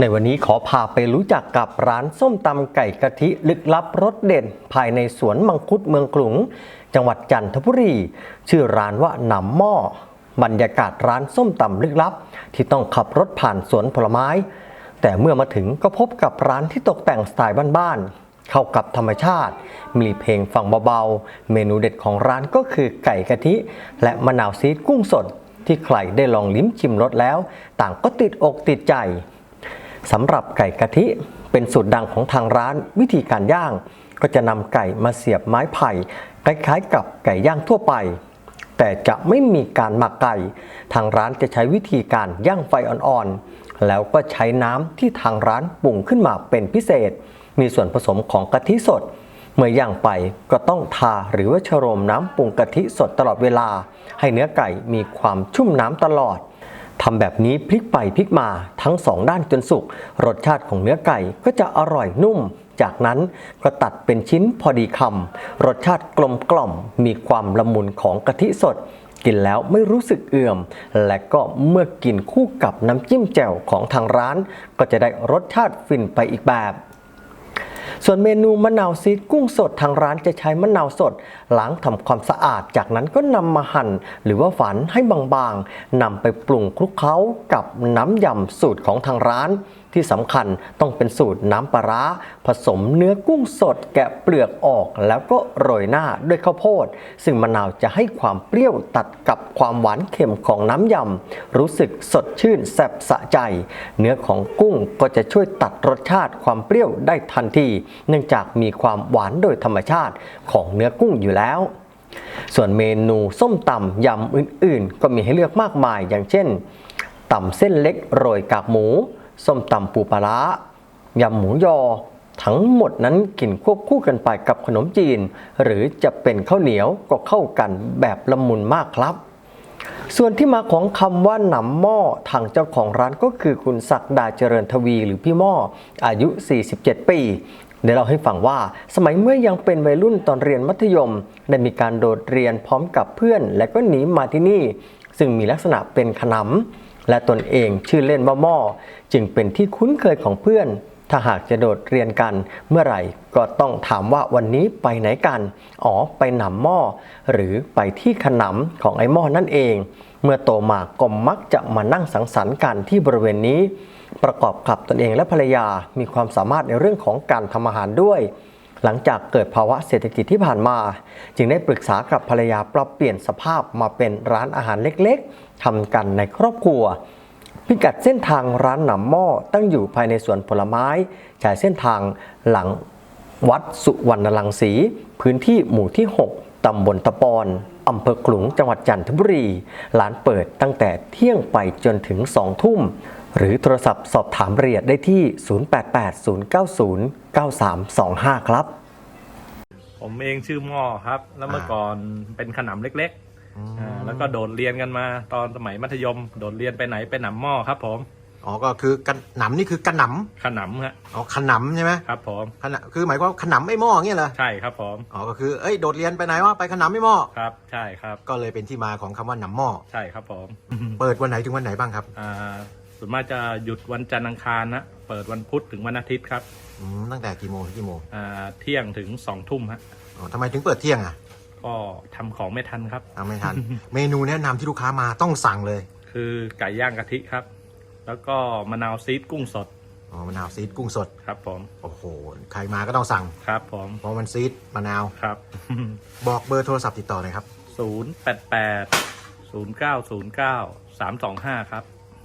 ในวันนี้ขอพาไปรู้จักกับร้านส้มตำไก่กะทิลึกลับรสเด่น ภายในสวนมังคุดเมืองกรุง จังหวัดจันทบุรี ชื่อร้านว่าหนำหม้อ บรรยากาศร้านส้มตำลึกลับ ที่ต้องขับรถผ่านสวนผลไม้ แต่เมื่อมาถึงก็พบกับร้านที่ตกแต่งสไตล์บ้านๆเข้ากับธรรมชาติ มีเพลงฟังเบาๆ เมนูเด็ดของร้านก็คือไก่กะทิ และมะนาวซีดกุ้งสด ที่ใครได้ลองลิ้มชิมรสแล้ว ต่างก็ติดอกติดใจ สำหรับไก่กะทิเป็นสูตรดังของทางร้านวิธีการย่าง ก็จะนำไก่มาเสียบไม้ไผ่คล้ายๆกับไก่ย่างทั่วไป แต่จะไม่มีการหมักไก่ ทางร้านจะใช้วิธีการย่างไฟอ่อนๆ แล้วก็ใช้น้ำที่ทางร้านปรุงขึ้นมาเป็นพิเศษ มีส่วนผสมของกะทิสด เมื่อย่างไปก็ต้องทาหรือว่าชโรมน้ำปรุงกะทิสดตลอดเวลา ให้เนื้อไก่มีความชุ่มน้ำตลอด ทำแบบนี้พลิกไปพลิกมาทั้งสองด้านจนสุก รสชาติของเนื้อไก่ก็จะอร่อยนุ่ม จากนั้นก็ตัดเป็นชิ้นพอดีคำรสชาติกลมกล่อม มีความละมุนของกะทิสด กินแล้วไม่รู้สึกเอื่อม และก็เมื่อกินคู่กับน้ำจิ้มแจ่วของทางร้าน ก็จะได้รสชาติฟินไปอีกแบบ ส่วนเมนูมะนาวซีดกุ้งสดทางร้านจะใช้มะนาวสด ล้างทำความสะอาด จากนั้นก็นำมาหั่น หรือว่าฝันให้บางๆนำไปปรุงคลุกเคล้ากับน้ำยำสูตรของทางร้านที่สำคัญต้องเป็นสูตรน้ำปลาร้า ผสมเนื้อกุ้งสดแกะเปลือกออกแล้วก็โรยหน้าด้วยข้าวโพด ซึ่งมะนาวจะให้ความเปรี้ยวตัดกับความหวานเค็มของน้ำยำ รู้สึกสดชื่นแซ่บสะใจ เนื้อของกุ้งก็จะช่วยตัดรสชาติความเปรี้ยวได้ทันที เนื่องจากมีความหวานโดยธรรมชาติของเนื้อกุ้งอยู่แล้วส่วนเมนูส้มตำยำอื่นๆ ก็มีให้เลือกมากมาย อย่างเช่นตำเส้นเล็กโรยกากหมู ส้มตำปูปลาร้ายำหมูยอ ทั้งหมดนั้นกินควบคู่กันไปกับขนมจีน หรือจะเป็นข้าวเหนียวก็เข้ากันแบบละมุนมากครับ ส่วนที่มาของคำว่าหนำหม้อทางเจ้าของร้านก็คือคุณศักดาเจริญทวีหรือพี่หม้ออายุ 47 ปีได้เล่าให้ฟังว่าสมัยเมื่อยังเป็นวัยรุ่นตอนเรียนมัธยม ได้มีการโดดเรียนพร้อมกับเพื่อน และก็หนีมาที่นี่ ซึ่งมีลักษณะเป็นขนำ และตนเองชื่อเล่นว่าหม้อจึงเป็นที่คุ้นเคยของเพื่อน ถ้าหากจะโดดเรียนกันเมื่อไหร่ก็ต้องถามว่าวันนี้ไปไหนกัน อ๋อไปหนำหม้อหรือไปที่ขนำของไอ้หม้อนั่นเอง เมื่อโตมาก็มักจะมานั่งสังสรรค์กันที่บริเวณนี้ ประกอบกับตนเองและภรรยามีความสามารถในเรื่องของการทำอาหารด้วย หลังจากเกิดภาวะเศรษฐกิจที่ผ่านมา จึงได้ปรึกษากับภรรยาปรับเปลี่ยนสภาพมาเป็นร้านอาหารเล็กๆทำกันในครอบครัว พิกัดเส้นทางร้านหนำหม้อตั้งอยู่ภายในสวนผลไม้ใช้เส้นทางหลังวัดสุวรรณลังสี พื้นที่หมู่ที่ 6 ตำบลตะปอนอำเภอกลุงจังหวัดจันทบุรี ร้านเปิดตั้งแต่เที่ยงไปจนถึง 2 ทุ่ม หรือโทรศัพท์สอบถามรายละเอียดได้ที่ 0880909325 ครับ ผมเองชื่อหม้อครับ แล้วเมื่อก่อนเป็นขนำเล็กๆอ่าแล้วก็โดดเรียนกันมาตอนสมัยมัธยม โดดเรียนไปไหนไปหนำหม้อครับผมอ๋อก็คือกันหนำนี่คือกระหนขนำฮะำอ๋อขนำใช่ไหมครับผม ขนำคือหมายความว่าขนำไอ้หม้ออย่างเงี้ยเหรอใช่ครับผมอ๋อก็คือเอ้ยโดดเรียนไปไหนวะไปขนำไอ้หม้อครับ ใช่ครับ ก็เลยเป็นที่มาของคำว่าหนำหม้อใช่ครับผม เปิดวันไหนถึงวันไหนบ้างครับ อ่า ส่วนมากจะหยุดวันจันทร์อังคารนะเปิดวันพุธถึงวันอาทิตย์ครับอืมตั้งแต่กี่โมงถึงกี่โมงอ่าเที่ยงถึงสองทุ่มฮะอ๋อทำไมถึงเปิดเที่ยงอะก็ทำของไม่ทันครับ ทำไม่ทัน เมนูแนะนำที่ลูกค้ามาต้องสั่งเลยคือไก่ย่างกะทิครับ แล้วก็มะนาวซีดกุ้งสดอ๋อมะนาวซีดกุ้งสดครับ ผมโอ้โหใครมาก็ต้องสั่ง ครับผมเพราะมันซีดมะนาวครับ บอกเบอร์โทรศัพท์ติดต่อหน่อยครับศูนย์แปดแปดศูนย์เก้าศูนย์เก้าสามสองห้าครับ